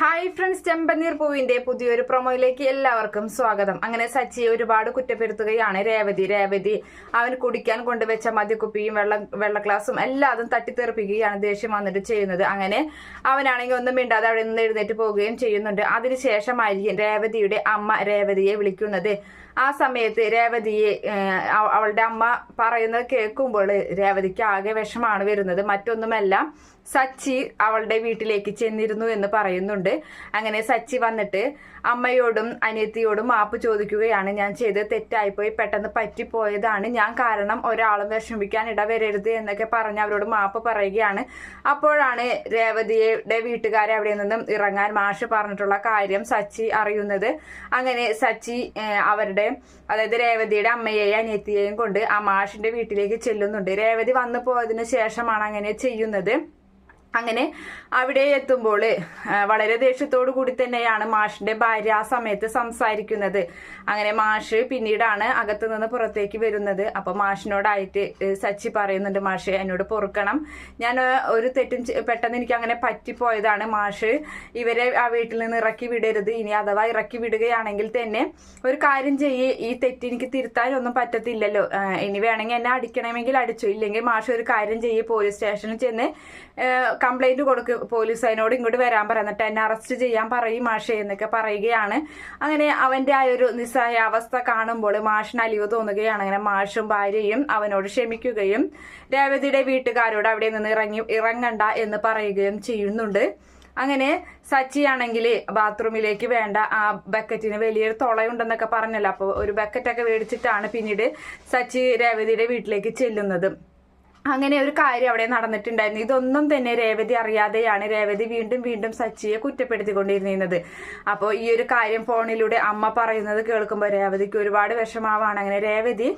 Hi friends ചെമ്പനീർ പൂവിന്റെ പുതിയൊരു പ്രൊമോയിലേക്ക് എല്ലാവർക്കും സ്വാഗതം. അങ്ങനെ സച്ചിയെ ഒരുപാട് കുറ്റപ്പെടുത്തുകയാണ് രേവതി. രേവതി അവൻ കുടിക്കാൻ കൊണ്ടുവച്ച മദ്യക്കുപ്പിയും വെള്ള വെള്ള ഗ്ലാസും എല്ലാതും തട്ടിത്തെറിപ്പിക്കുകയാണ് ദേഷ്യം വന്നിട്ട് ചെയ്യുന്നത്. അങ്ങനെ അവനാണെങ്കിൽ ഒന്നും മിണ്ടാതെ അവിടെ നിന്ന് എഴുന്നേറ്റ് പോവുകയും ചെയ്യുന്നുണ്ട്. അതിനുശേഷമായിരിക്കും രേവതിയുടെ അമ്മ രേവതിയെ വിളിക്കുന്നത്. ആ സമയത്ത് രേവതിയെ അവളുടെ അമ്മ പറയുന്നത് കേൾക്കുമ്പോൾ രേവതിക്ക് ആകെ വിഷമാണ് വരുന്നത്. മറ്റൊന്നുമല്ല സച്ചി അവളുടെ വീട്ടിലേക്ക് ചെന്നിരുന്നു എന്ന് പറയുന്നുണ്ട്. അങ്ങനെ സച്ചി വന്നിട്ട് അമ്മയോടും അനിയത്തിയോടും മാപ്പ് ചോദിക്കുകയാണ്. ഞാൻ ചെയ്ത് തെറ്റായിപ്പോയി പെട്ടെന്ന് പറ്റിപ്പോയതാണ്. ഞാൻ കാരണം ഒരാളും വിഷമിക്കാൻ ഇടവരരുത് എന്നൊക്കെ പറഞ്ഞ് അവരോട് മാപ്പ് പറയുകയാണ്. അപ്പോഴാണ് രേവതിയുടെ വീട്ടുകാരെ അവിടെ നിന്നും ഇറങ്ങാൻ മാഷ് പറഞ്ഞിട്ടുള്ള കാര്യം സച്ചി അറിയുന്നത്. അങ്ങനെ സച്ചി അവരുടെ അതായത് രേവതിയുടെ അമ്മയെയും അനിയത്തിയെയും കൊണ്ട് ആ മാഷിന്റെ വീട്ടിലേക്ക് ചെല്ലുന്നുണ്ട്. രേവതി വന്നു പോയതിനു ശേഷമാണ് അങ്ങനെ ചെയ്യുന്നത്. അങ്ങനെ അവിടെ എത്തുമ്പോൾ വളരെ ദേഷ്യത്തോടു കൂടി തന്നെയാണ് മാഷിന്റെ ഭാര്യ ആ സമയത്ത് സംസാരിക്കുന്നത്. അങ്ങനെ മാഷ് പിന്നീടാണ് അകത്തു നിന്ന് പുറത്തേക്ക് വരുന്നത്. അപ്പൊ മാഷിനോടായിട്ട് സച്ചി പറയുന്നുണ്ട് മാഷ് എന്നോട് പൊറുക്കണം. ഞാൻ ഒരു തെറ്റും പെട്ടെന്ന് എനിക്ക് അങ്ങനെ പറ്റിപ്പോയതാണ്. മാഷ് ഇവരെ ആ വീട്ടിൽ നിന്ന് ഇറക്കി വിടരുത്. ഇനി അഥവാ ഇറക്കി വിടുകയാണെങ്കിൽ തന്നെ ഒരു കാര്യം ചെയ്യ്. ഈ തെറ്റ് എനിക്ക് തിരുത്താനൊന്നും പറ്റത്തില്ലല്ലോ. ഇനി വേണമെങ്കിൽ എന്നെ അടിക്കണമെങ്കിൽ അടിച്ചു. ഇല്ലെങ്കിൽ മാഷ് ഒരു കാര്യം ചെയ്യ്. പോലീസ് സ്റ്റേഷനിൽ ചെന്ന് കംപ്ലൈന്റ് കൊടുക്കും പോലീസ് അതിനോട് ഇങ്ങോട്ട് വരാൻ പറ എന്നിട്ട് എന്നെ അറസ്റ്റ് ചെയ്യാൻ പറയും മാഷെ എന്നൊക്കെ പറയുകയാണ്. അങ്ങനെ അവന്റെ ആ ഒരു നിസ്സഹായ അവസ്ഥ കാണുമ്പോൾ മാഷിന് അലിവ് തോന്നുകയാണ്. അങ്ങനെ മാഷും ഭാര്യയും അവനോട് ക്ഷമിക്കുകയും രേവതിയുടെ വീട്ടുകാരോട് അവിടെ നിന്ന് ഇറങ്ങി ഇറങ്ങണ്ട എന്ന് പറയുകയും ചെയ്യുന്നുണ്ട്. അങ്ങനെ സച്ചിയാണെങ്കിൽ ബാത്റൂമിലേക്ക് വേണ്ട ആ ബക്കറ്റിന് വലിയൊരു തുളയുണ്ടെന്നൊക്കെ പറഞ്ഞല്ലോ. അപ്പോൾ ഒരു ബക്കറ്റൊക്കെ മേടിച്ചിട്ടാണ് പിന്നീട് സച്ചി രേവതിയുടെ വീട്ടിലേക്ക് ചെല്ലുന്നത്. അങ്ങനെ ഒരു കാര്യം അവിടെ നടന്നിട്ടുണ്ടായിരുന്നു. ഇതൊന്നും തന്നെ രേവതി അറിയാതെയാണ് രേവതി വീണ്ടും വീണ്ടും സച്ചിയെ കുറ്റപ്പെടുത്തിക്കൊണ്ടിരുന്നത്. അപ്പോൾ ഈ ഒരു കാര്യം ഫോണിലൂടെ അമ്മ പറയുന്നത് കേൾക്കുമ്പോൾ രേവതിക്ക് ഒരുപാട് വിഷമാവാണ്. അങ്ങനെ രേവതി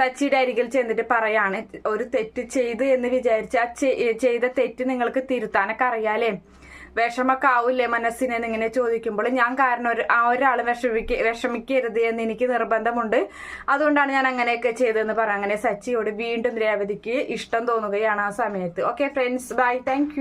സച്ചിയുടെ അരികിൽ ചെന്നിട്ട് പറയാണ് ഒരു തെറ്റ് ചെയ്തു എന്ന് വിചാരിച്ച് ചെയ്ത തെറ്റ് നിങ്ങൾക്ക് തിരുത്താനൊക്കെ അറിയാലേ? വിഷമൊക്കെ ആവില്ലേ മനസ്സിനെ ഇങ്ങനെ ചോദിക്കുമ്പോൾ? ഞാൻ കാരണം ഒരു ആ ഒരാൾ വിഷമിക്ക വിഷമിക്കരുത് എന്ന് എനിക്ക് നിർബന്ധമുണ്ട്. അതുകൊണ്ടാണ് ഞാൻ അങ്ങനെയൊക്കെ ചെയ്തതെന്ന് പറയാം അങ്ങനെ സച്ചിയോട് വീണ്ടും രേവതിക്ക് ഇഷ്ടം തോന്നുകയാണ് ആ സമയത്ത്. Okay friends bye thank